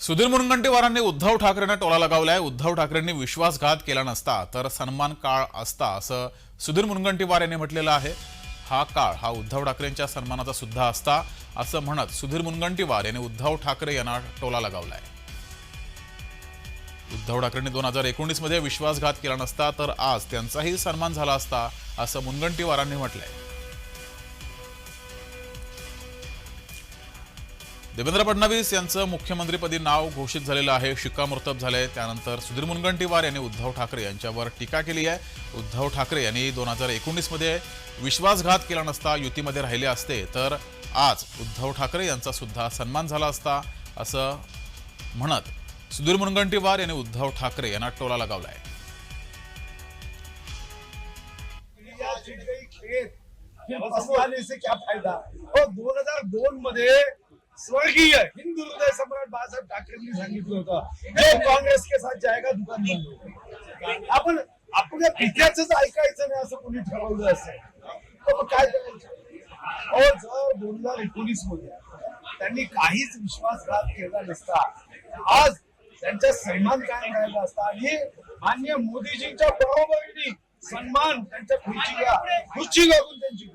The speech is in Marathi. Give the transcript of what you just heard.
सुधीर मुनगंटीवारांनी उद्धव ठाकरेंना टोला लगावलाय. उद्धव ठाकरेंनी विश्वासघात केला नसता तर सन्मान काळ असता असं सुधीर मुनगंटीवार यांनी म्हटलेलं आहे. हा काळ हा उद्धव ठाकरेंच्या सन्मानाचा सुद्धा असता असं म्हणत सुधीर मुनगंटीवार यांनी उद्धव ठाकरे यांना टोला लगावलाय. उद्धव ठाकरेंनी दोन हजार एकोणीसमध्ये विश्वासघात केला नसता तर आज त्यांचाही सन्मान झाला असता असं मुनगंटीवारांनी म्हटलंय. देवेंद्र फडणवीस यांचं मुख्यमंत्रीपदी नाव घोषित झालेलं आहे शिक्कामोर्तब झालंय. त्यानंतर सुधीर मुनगंटीवार यांनी उद्धव ठाकरे यांच्यावर टीका केली आहे. उद्धव ठाकरे यांनी दोन हजार एकोणीसमध्ये विश्वासघात केला नसता युतीमध्ये राहिले असते तर आज उद्धव ठाकरे यांचा सुद्धा सन्मान झाला असता असं म्हणत सुधीर मुनगंटीवार यांनी उद्धव ठाकरे यांना टोला लगावला आहे क्या फायदा? हो, दोन हजार दोन मध्ये स्वर्गीय हिंदू हृदय सम्राट बाळासाहेब ठाकरेंनी सांगितलं होतं जो काँग्रेस के साथ जायगा दुकान बंद आपण आपल्या पित्याच ऐकायचं नाही असं कोणी ठरवलं असेल. तर काय करायचं? जर दोन हजार एकोणीसमध्ये त्यांनी काहीच विश्वासघात केला नसता आज त्यांचा सन्मान काय राहिला असता आणि मान्य मोदीजींच्या बरोबरीने सन्मान त्यांच्या खुर्ची खुर्ची लागून त्यांची